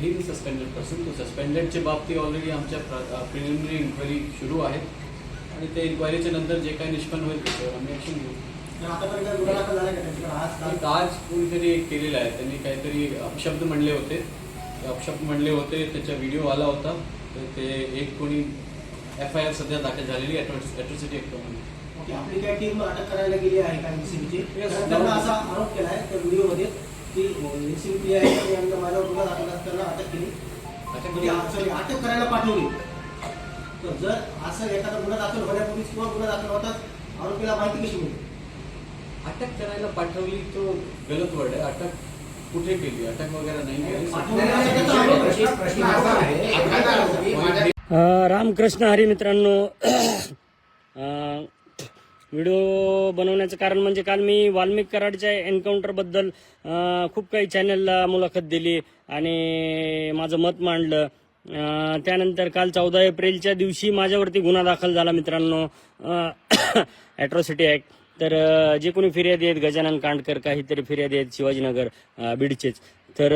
ही suspended person तो सस्पेंडेडच्या बाबतीत already आमच्या प्रिलिमिनरी इन्क्वायरी सुरू आहे आणि त्या इन्क्वायरीच्या नंतर जे काही निष्पन्न होईल त्याच्यावर आम्ही ॲक्शन घेऊ. आज एक कोणीतरी केलेला आहे. त्यांनी काहीतरी अपशब्द म्हणले होते. अपशब्द म्हणले होते. त्याचा व्हिडिओ आला होता. तर ते एक कोणी एफ आय आर सध्या दाखल झालेली ॲट्रॉसिटी ॲक्टमध्ये ओके आपली काय टीम अटक करायला गेली आहे का एनसीबीची Yes. त्यांना असा आरोप केला आहे त्या व्हिडिओमध्ये की आहे माझ्यावर गुन्हा दाखल असताना अटक केली अटक म्हणजे केली. सॉरी अटक करायला पाठवली तर जर असं एखादा गुन्हा दाखल होण्यापूर्वी किंवा गुन्हा दाखल होतात आरोपीला माहिती कशी मिळते अटक करायला पाठवली तो गलत वर्ड आहे अटक कुठे केली अटक वगैरे नाही रामकृष्ण हरी मित्रांनो व्हिडिओ बनवण्याचं कारण म्हणजे काल मी वाल्मिक कराडच्या एन्काउंटरबद्दल खूप काही चॅनलला मुलाखत दिली आणि माझं मत मांडलं. त्यानंतर काल चौदा एप्रिलच्या दिवशी माझ्यावरती गुन्हा दाखल झाला मित्रांनो. ॲट्रॉसिटी ॲक्ट तर जे कोणी फिर्यादी आहेत गजानन कांडकर काहीतरी फिर्यादी आहेत शिवाजीनगर बीडचेच. तर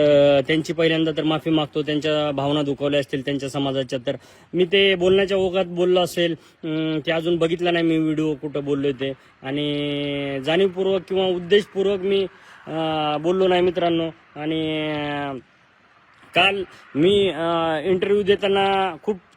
त्यांची पहिल्यांदा तर माफी मागतो. त्यांच्या भावना दुखावल्या असतील त्यांच्या समाजाच्या. तर मी ते बोलण्याच्या ओघात बोललो असेल. ते अजून बघितला नाही मी व्हिडिओ कुठं बोललो ते. आणि जाणीवपूर्वक किंवा उद्देशपूर्वक मी बोललो नाही मित्रांनो. आणि काल मी इंटरव्ह्यू देताना खूप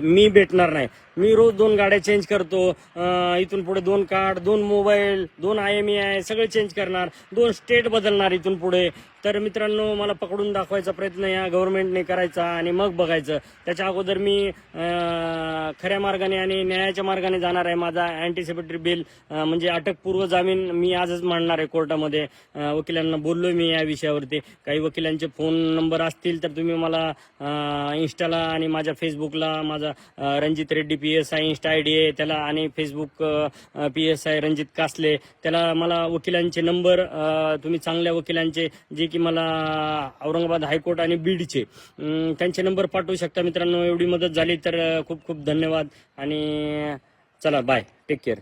मी भेटणार नाही. मी रोज दोन गाड्या चेंज करतो. इथून पुढे दोन कार्ड दोन मोबाईल दोन आय एम आय सगळे चेंज करणार. दोन स्टेट बदलणार इथून पुढे. तर मित्रांनो मला पकडून दाखवायचा प्रयत्न या गव्हर्नमेंटने करायचा आणि मग बघायचं. त्याच्या अगोदर मी खऱ्या मार्गाने आणि न्यायाच्या मार्गाने जाणार आहे माझा अँटीसिपेटरी बिल म्हणजे अटकपूर्व जामीन मी आजच मांडणार आहे कोर्टामध्ये. वकिलांना बोललो मी या विषयावरती. काही वकिलांचे फोन नंबर असतील तर तुम्ही मला इंस्टाला आणि माझ्या फेसबुकला माझा Ranjit Reddy P S I insta I D आहे त्याला आणि Facebook P S I Ranjit Kasle त्याला मला वकिलांचे नंबर तुम्ही चांगल्या वकिलांचे जे की मला औरंगाबाद हायकोर्ट आणि बीडचे त्यांचे नंबर पाठवू शकता मित्रांनो. एवढी मदत झाली तर खूप खूप धन्यवाद. आणि चला बाय टेक केअर